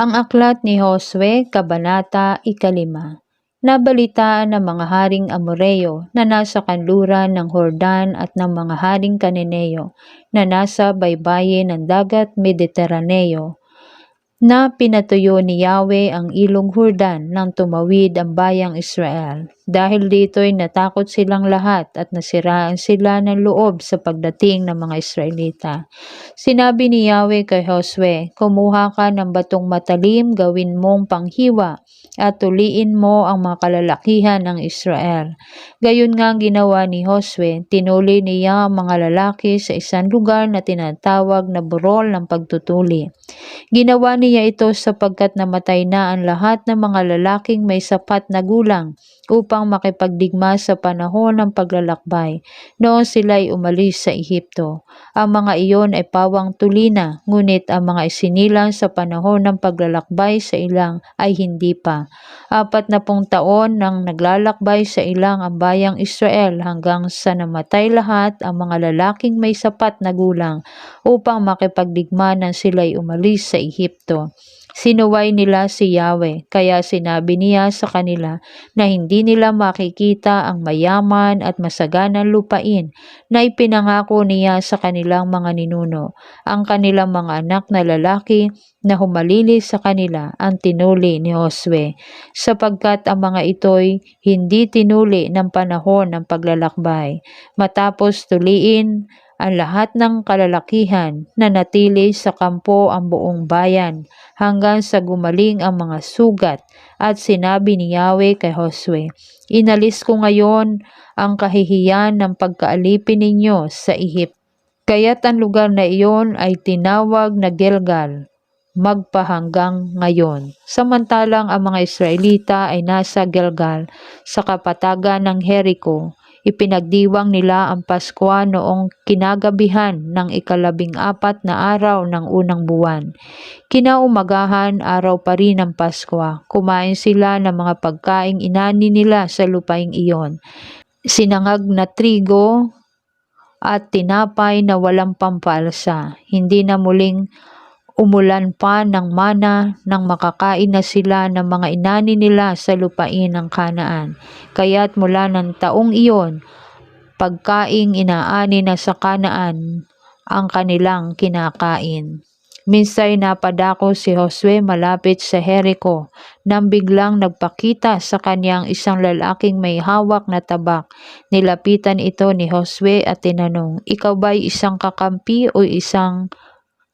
Ang aklat ni Josue, Kabanata Ikalima. Nabalitaan ng mga haring Amoreo na nasa kanluran ng Hordan at ng mga haring Kaneneo na nasa baybayin ng dagat Mediteraneo na pinatuyo ni Yahweh ang ilong Hordan nang tumawid ang bayang Israel. Dahil dito'y natakot silang lahat at nasiraan sila ng loob sa pagdating ng mga Israelita. Sinabi ni Yahweh kay Josue, Kumuha ka ng batong matalim, gawin mong panghiwa at tuliin mo ang mga kalalakihan ng Israel. Gayon nga ang ginawa ni Josue, tinuli niya ang mga lalaki sa isang lugar na tinatawag na burol ng pagtutuli. Ginawa niya ito sapagkat namatay na ang lahat ng mga lalaking may sapat na gulang upang makipagdigma sa panahon ng paglalakbay noon sila'y umalis sa Ehipto. Ang mga iyon ay pawang tulina, ngunit ang mga isinilang sa panahon ng paglalakbay sa ilang ay hindi pa. Apat na pong taon nang naglalakbay sa ilang ang bayang Israel hanggang sa namatay lahat ang mga lalaking may sapat na gulang upang makipagdigma nang sila'y umalis sa Ehipto. Sinuway nila si Yahweh, kaya sinabi niya sa kanila na hindi nila makikita ang mayaman at masaganang lupain na ipinangako niya sa kanilang mga ninuno. Ang kanilang mga anak na lalaki na humalili sa kanila ang tinuli ni Josue, sapagkat ang mga ito'y hindi tinuli ng panahon ng paglalakbay. Matapos tuliin ang lahat ng kalalakihan na natili sa kampo ang buong bayan hanggang sa gumaling ang mga sugat at sinabi ni Yahweh kay Josue, Inalis ko ngayon ang kahihiyan ng pagkaalipin ninyo sa Ihip. Kaya't ang lugar na iyon ay tinawag na Gilgal, magpahanggang ngayon. Samantalang ang mga Israelita ay nasa Gilgal sa kapatagan ng Jericho Ipinagdiwang nila ang Pasko noong kinagabihan ng ikalabing apat na araw ng unang buwan. Kinaumagahan araw pa rin ng Pasko. Kumain sila ng mga pagkaing inani nila sa lupaing iyon. Sinangag na trigo at tinapay na walang pampalsa. Hindi na muling umulan pa ng mana nang makakain na sila ng mga inani nila sa lupain ng kanaan. Kaya't mula ng taong iyon, pagkaing inaani na sa kanaan ang kanilang kinakain. Minsay napadako si Josue malapit sa Jericho nang biglang nagpakita sa kanyang isang lalaking may hawak na tabak. Nilapitan ito ni Josue at tinanong, Ikaw ba'y isang kakampi o isang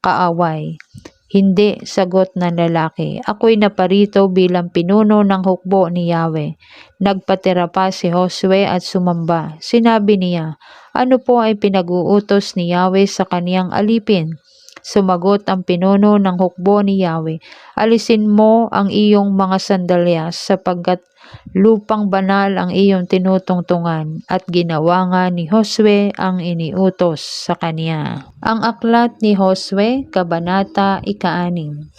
kaaway. Hindi, sagot ng lalaki. Ako'y naparito bilang pinuno ng hukbo ni Yahweh. Nagpatira pa si Josue at sumamba. Sinabi niya, ano po ay pinag-uutos ni Yahweh sa kaniyang alipin? Sumagot ang pinuno ng hukbo ni Yahweh, Alisin mo ang iyong mga sandalyas sapagkat lupang banal ang iyong tinutungtungan at ginawa nga ni Josue ang iniutos sa kaniya. Ang aklat ni Josue, Kabanata Ikaanim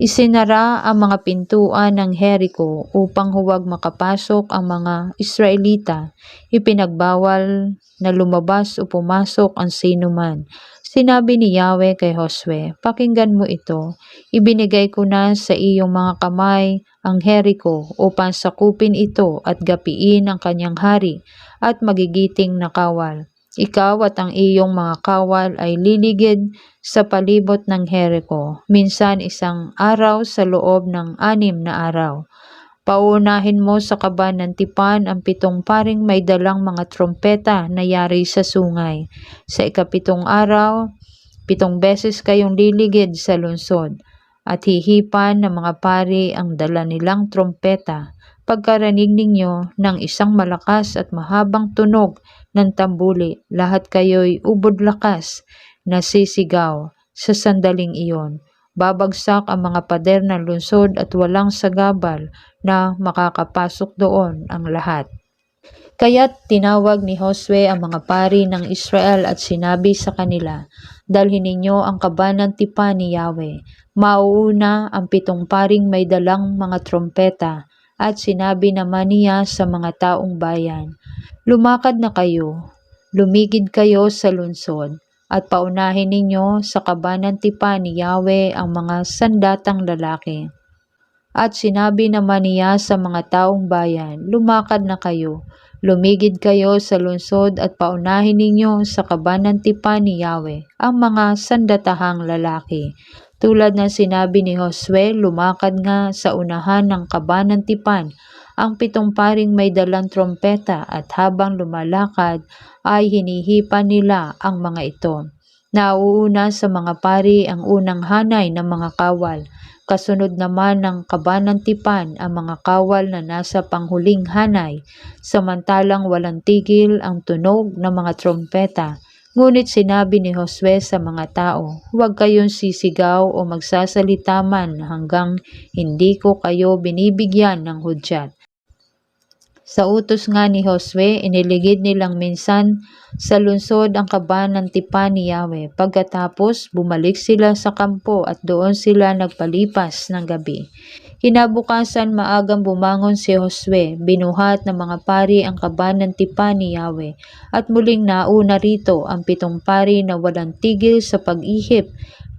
Isinara ang mga pintuan ng Jericho upang huwag makapasok ang mga Israelita. Ipinagbawal na lumabas o pumasok ang sinuman. Sinabi ni Yahweh kay Josue, Pakinggan mo ito, ibinigay ko na sa iyong mga kamay ang Jericho upang sakupin ito at gapiin ang kanyang hari at magigiting na kawal. Ikaw at ang iyong mga kawal ay liligid sa palibot ng Jericho, minsan isang araw sa loob ng anim na araw. Paunahin mo sa kaban ng tipan ang pitong paring may dalang mga trompeta na yari sa sungay. Sa ikapitong araw, pitong beses kayong liligid sa lungsod at hihipan ng mga pari ang dala nilang trompeta. Pagkaranig ninyo ng isang malakas at mahabang tunog ng tambuli, lahat kayo'y ubod lakas na sisigaw sa sandaling iyon Babagsak ang mga pader ng lungsod at walang sagabal na makakapasok doon ang lahat. Kaya't tinawag ni Josue ang mga pari ng Israel at sinabi sa kanila, Dalhin ninyo ang kabanang tipa ni Yahweh. Mauuna ang pitong paring may dalang mga trompeta at sinabi naman niya sa mga taong bayan, Lumakad na kayo, lumigid kayo sa lungsod, at paunahin ninyo sa kabanan tipan ni Yahweh ang mga sandatang lalaki. At sinabi naman niya sa mga taong bayan, Lumakad na kayo, lumigid kayo sa lungsod at paunahin ninyo sa kabanan tipan ni Yahweh ang mga sandatahang lalaki. Tulad ng sinabi ni Josue, lumakad nga sa unahan ng kabanan tipan ang pitong paring may dalang trompeta at habang lumalakad ay hinihipan nila ang mga ito. Nauuna sa mga pari ang unang hanay ng mga kawal. Kasunod naman ng kabanan tipan ang mga kawal na nasa panghuling hanay, samantalang walang tigil ang tunog ng mga trompeta. Ngunit sinabi ni Josue sa mga tao, huwag kayong sisigaw o magsasalita man hanggang hindi ko kayo binibigyan ng hudyat. Sa utos nga ni Josue, iniligid nilang minsan sa lungsod ang kaban ng tipan ni Yahweh. Pagkatapos, bumalik sila sa kampo at doon sila nagpalipas ng gabi. Kinabukasan maagang bumangon si Josue, binuhat ng mga pari ang kaban ng tipan ni Yahweh, at muling nauna rito ang pitong pari na walang tigil sa pag-ihip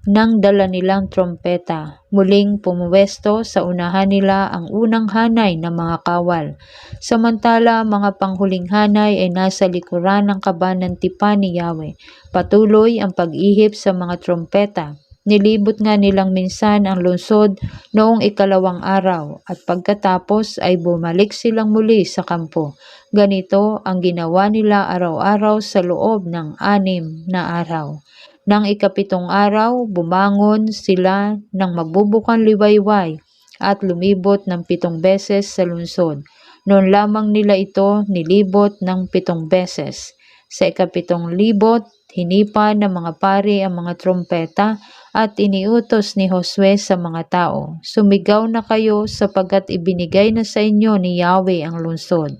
nang dala nilang trompeta. Muling pumuwesto sa unahan nila ang unang hanay ng mga kawal. Samantala, mga panghuling hanay ay nasa likuran ng kaban ng tipan ni Yahweh. Patuloy ang pag-ihip sa mga trompeta. Nilibot nga nilang minsan ang lungsod noong ikalawang araw at pagkatapos ay bumalik silang muli sa kampo. Ganito ang ginawa nila araw-araw sa loob ng anim na araw. Nang ikapitong araw, bumangon sila ng magbubukang liwayway at lumibot ng pitong beses sa lungsod. Noon lamang nila ito nilibot ng pitong beses. Sa ikapitong libot, hinipan ng mga pari ang mga trompeta at iniutos ni Josue sa mga tao, Sumigaw na kayo sapagkat ibinigay na sa inyo ni Yahweh ang lungsod.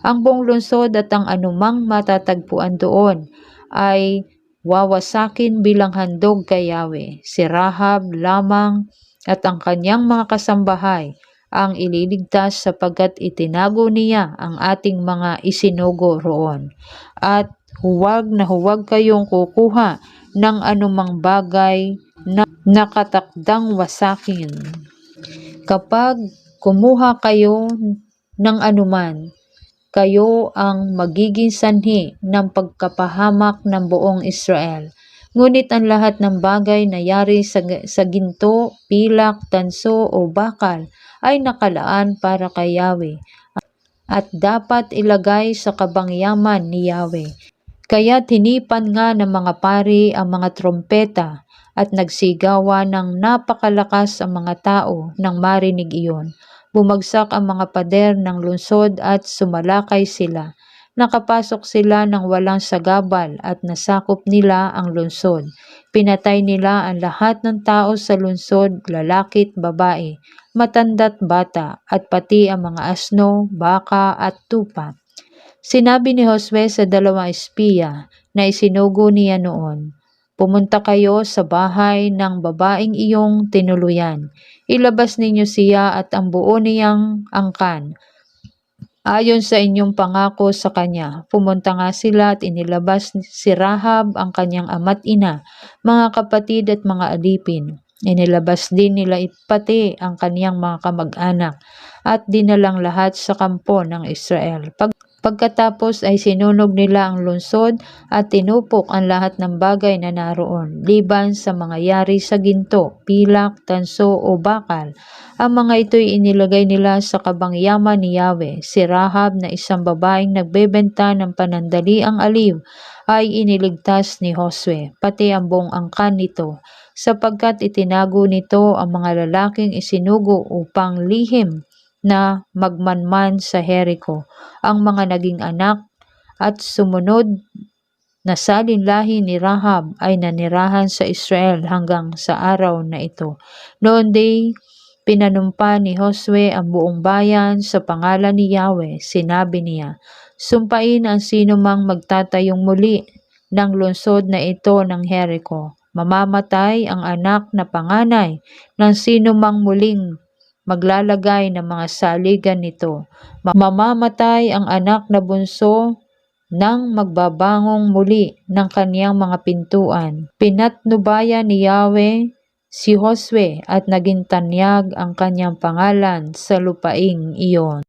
Ang buong lungsod at ang anumang matatagpuan doon ay wawasakin bilang handog kay Yahweh. Si Rahab lamang at ang kanyang mga kasambahay ang ililigtas sapagkat itinago niya ang ating mga isinugo roon. At huwag na huwag kayong kukuha ng anumang bagay na nakatakdang wasakin. Kapag kumuha kayo ng anuman, kayo ang magiging sanhi ng pagkapahamak ng buong Israel. Ngunit ang lahat ng bagay na yari sa, sa ginto, pilak, tanso o bakal ay nakalaan para kay Yahweh at dapat ilagay sa kabangyaman ni Yahweh. Kaya tinipan nga ng mga pari ang mga trompeta at nagsigawa ng napakalakas ang mga tao nang marinig iyon. Bumagsak ang mga pader ng lungsod at sumalakay sila. Nakapasok sila ng walang sagabal at nasakop nila ang lungsod. Pinatay nila ang lahat ng tao sa lungsod, lalakit, babae, matanda't bata, at pati ang mga asno, baka at tupa. Sinabi ni Josue sa dalawang espiya na isinugo niya noon, Pumunta kayo sa bahay ng babaeng iyong tinuluyan. Ilabas ninyo siya at ang buo niyang angkan. Ayon sa inyong pangako sa kanya, pumunta nga sila at inilabas si Rahab ang kanyang ama't ina, mga kapatid at mga alipin. Inilabas din nila pati ang kaniyang mga kamag-anak at dinalang lahat sa kampo ng Israel. Pag Pagkatapos ay sinunog nila ang lungsod at tinupok ang lahat ng bagay na naroon, liban sa mga yari sa ginto, pilak, tanso o bakal. Ang mga ito'y inilagay nila sa kabangyaman ni Yahweh. Si Rahab na isang babaeng nagbebenta ng panandaliang aliw ay iniligtas ni Josue, pati ang buong angkan nito, sapagkat itinago nito ang mga lalaking isinugo upang lihim na magmanman sa Jericho ang mga naging anak at sumunod na salinlahi ni Rahab ay nanirahan sa Israel hanggang sa araw na ito. Noon day, pinanumpa ni Josue ang buong bayan sa pangalan ni Yahweh. Sinabi niya, Sumpain ang sino mang magtatayong muli ng lungsod na ito ng Jericho. Mamamatay ang anak na panganay ng sino mang muling maglalagay ng mga saligan nito. Mamamatay ang anak na bunso nang magbabangong muli ng kaniyang mga pintuan. Pinatnubayan ni Yahweh si Josue at naging tanyag ang kanyang pangalan sa lupaing iyon.